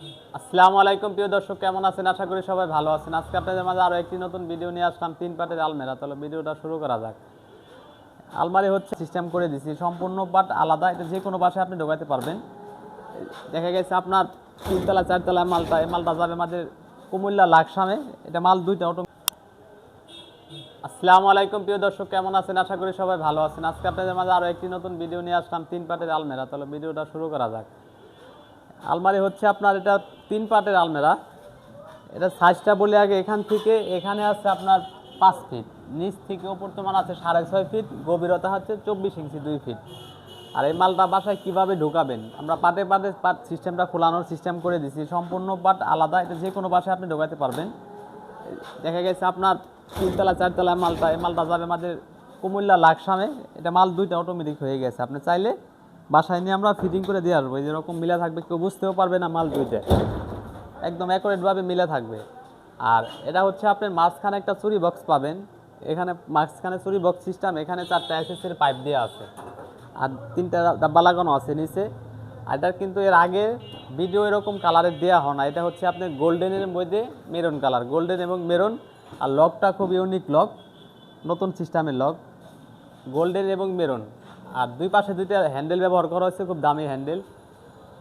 আসসালামু আলাইকুম, প্রিয় দর্শক, কেমন আছেন? আশা করি সবাই ভালো আছেন। আজকে আপনাদের মাঝে আরও একটি নতুন ভিডিও নিয়ে আসলাম, তিন পাটের আলমেরা। তাহলে ভিডিওটা শুরু করা যাক। আলমারি হচ্ছে সিস্টেম করে দিছি, সম্পূর্ণ পাট আলাদা। এটা যে কোনো বাসায় আপনি ঢোকাতে পারবেন। দেখা গেছে আপনার তিনতলা, চারতলা মালটা, এই মালটা যাবে আমাদের কুমিল্লা লাকসামে। এটা মাল দুইটা অটো আসসালামু আলাইকুম, প্রিয় দর্শক, কেমন আছেন? আশা করি সবাই ভালো আছেন। আজকে আপনাদের মাঝে আরও একটি নতুন ভিডিও নিয়ে আসলাম, তিন পাটের আলমেরা। তাহলে ভিডিওটা শুরু করা যাক। আলমারি হচ্ছে আপনার এটা তিন পাটের আলমেরা। এটা সাইজটা বলে আগে, এখান থেকে এখানে আছে আপনার পাঁচ ফিট নিচ থেকে ওপর তোমার আছে সাড়ে ছয় ফিট গভীরতা হচ্ছে চব্বিশ ইঞ্চি দুই ফিট আর এই মালটা বাসায় কীভাবে ঢোকাবেন? আমরা পাটে পাটে পাট সিস্টেমটা খোলানোর সিস্টেম করে দিছি। সম্পূর্ণ পাট আলাদা, এটা যে কোনো বাসায় আপনি ঢোকাতে পারবেন। দেখা গেছে আপনার তিনতলা, চারতলা মালটা, এই মালটা যাবে আমাদের কুমিল্লা লাকসামে। এটা মাল দুইটা অটোমেটিক হয়ে গেছে। আপনি চাইলে বাসায় নিয়ে আমরা ফিটিং করে দিয়ে আসব। যেরকম মিলা থাকবে, কেউ বুঝতেও পারবে না মাল দুইটা। একদম অ্যাকুরেটভাবে মিলে থাকবে। আর এটা হচ্ছে আপনার মাঝখানে একটা চুরি বক্স পাবেন। এখানে মাঝখানে চুরি বক্স সিস্টেম এখানে চারটা এসএসের পাইপ দেওয়া আছে। আর তিনটা ডাব্বা লাগানো আছে নিচে। আর এটা কিন্তু এর আগে ভিডিও এরকম কালারের দেওয়া হয় না। এটা হচ্ছে আপনার গোল্ডেনের মধ্যে মেরুন কালার গোল্ডেন এবং মেরুন আর লকটা খুব ইউনিক লক নতুন সিস্টেমের লক গোল্ডেন এবং মেরুন আর দুই পাশে দুইটা হ্যান্ডেল ব্যবহার করা হয়েছে, খুব দামি হ্যান্ডেল।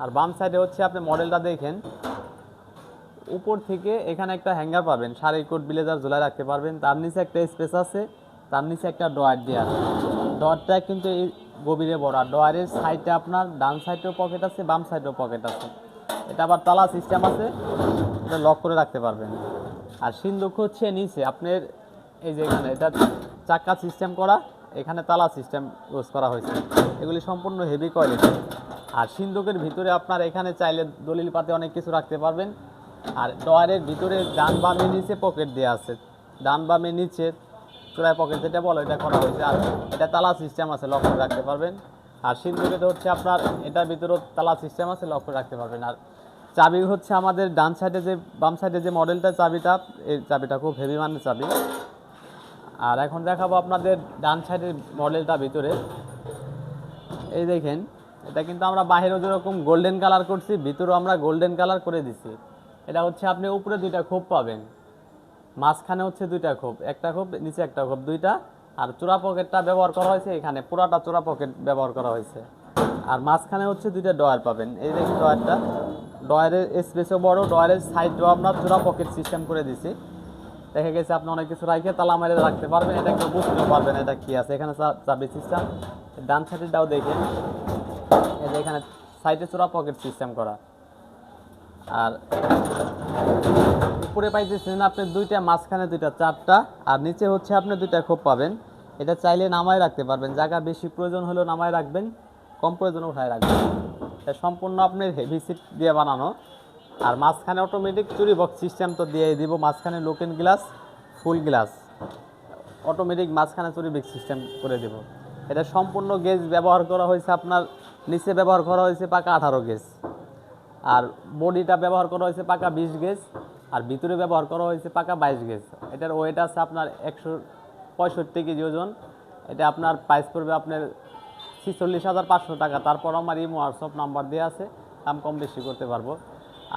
আর বাম সাইডে হচ্ছে আপনি মডেলটা দেখেন। উপর থেকে এখানে একটা হ্যাঙ্গার পাবেন শাড়ি কোট, ব্লেজার ঝোলায় রাখতে পারবেন। তার নিচে একটা স্পেস আছে, তার নিচে একটা ডয়ার দেওয়া আছে। ডয়ারটা কিন্তু এই গভীরে বড়, আর ডয়ারের সাইডে আপনার ডান সাইডেও পকেট আছে, বাম সাইডেও পকেট আছে। এটা আবার তালা সিস্টেম আছে, এটা লক করে রাখতে পারবেন। আর সিন্ধুক হচ্ছে নিচে, আপনার এই যে এখানে, এটা চাক্কা সিস্টেম করা এখানে তালা সিস্টেম ইউজ করা হয়েছে। এগুলি সম্পূর্ণ হেভি কোয়ালিটি আর সিন্ধুকের ভিতরে আপনার এখানে চাইলে দলিল পাতে অনেক কিছু রাখতে পারবেন। আর ডয়ারের ভিতরে ডান বামে নিচে পকেট দেওয়া আছে। ডান বামে নিচে চূড়ায় পকেট যেটা বলো এটা করা হয়েছে। আর এটা তালা সিস্টেম আছে লক করে রাখতে পারবেন। আর সিন্ধুকে তো হচ্ছে আপনার এটার ভিতরেও তালা সিস্টেম আছে লক করে রাখতে পারবেন। আর চাবি হচ্ছে আমাদের ডান সাইডে যে, বাম সাইডে যে মডেলটা চাবিটা, এই চাবিটা খুব হেভি মানের চাবি। আর এখন দেখাবো আপনাদের ডান সাইডের মডেলটা ভিতরে। এই দেখেন, এটা কিন্তু আমরা বাইরেও যেরকম গোল্ডেন কালার করছি, ভিতরেও আমরা গোল্ডেন কালার করে দিছি। এটা হচ্ছে আপনি উপরে দুইটা খোপ পাবেন। মাঝখানে হচ্ছে দুইটা খোপ, একটা খোপ, নিচে একটা খোপ, দুইটা। আর চোরা পকেটটা ব্যবহার করা হয়েছে, এখানে পুরাটা চোরা পকেট ব্যবহার করা হয়েছে। আর মাঝখানে হচ্ছে দুইটা ডয়ার পাবেন। এই দেখুন ডয়ারটা ডয়ারের স্পেসও বড় ডয়ারের সাইডও আমরা চোরা পকেট সিস্টেম করে দিছি। দেখা গেছে আপনি অনেক কিছু রাখে তালা মেরে রাখতে পারবেন, এটা কেউ বুঝতেও পারবেন এটা কি আছে। এখানে চাবি সিস্টেম ডান সাইডেরটাও দেখেন। এই যে এখানে সাইডে চোরা পকেট সিস্টেম করা। আর উপরে পাইতেছেন আপনি দুইটা, মাঝখানে দুইটা, চারটা, আর নিচে হচ্ছে আপনি দুইটা খোপ পাবেন। এটা চাইলে নামায় রাখতে পারবেন। জায়গা বেশি প্রয়োজন হলেও নামায় রাখবেন, কম প্রয়োজন উঠায় রাখবেন। এটা সম্পূর্ণ আপনার হেভি সিট দিয়ে বানানো। আর মাঝখানে অটোমেটিক চুরি বক্স সিস্টেম তো দিয়ে দিব, মাঝখানে লোকেন গ্লাস ফুল গ্লাস অটোমেটিক মাঝখানে চুরি বক্স সিস্টেম করে দেব। এটা সম্পূর্ণ গেজ ব্যবহার করা হয়েছে আপনার, নিচে ব্যবহার করা হয়েছে পাকা আঠারো গেজ আর বডিটা ব্যবহার করা হয়েছে পাকা বিশ গেজ আর ভিতরে ব্যবহার করা হয়েছে পাকা বাইশ গেজ এটার ওয়েট আছে আপনার একশো পঁয়ষট্টি কেজি ওজন। এটা আপনার প্রাইস পড়বে আপনার ছিচল্লিশ হাজার পাঁচশো টাকা। তারপর আমার ইমো হোয়াটসঅ্যাপ নাম্বার দেওয়া আছে, দাম কম বেশি করতে পারব।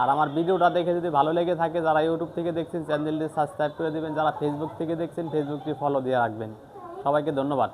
আর আমার ভিডিওটা দেখে যদি ভালো লেগে থাকে, যারা ইউটিউব থেকে দেখছেন চ্যানেলটি সাবস্ক্রাইব করে দেবেন, যারা ফেসবুক থেকে দেখছেন ফেসবুকটি ফলো দিয়ে রাখবেন। সবাইকে ধন্যবাদ।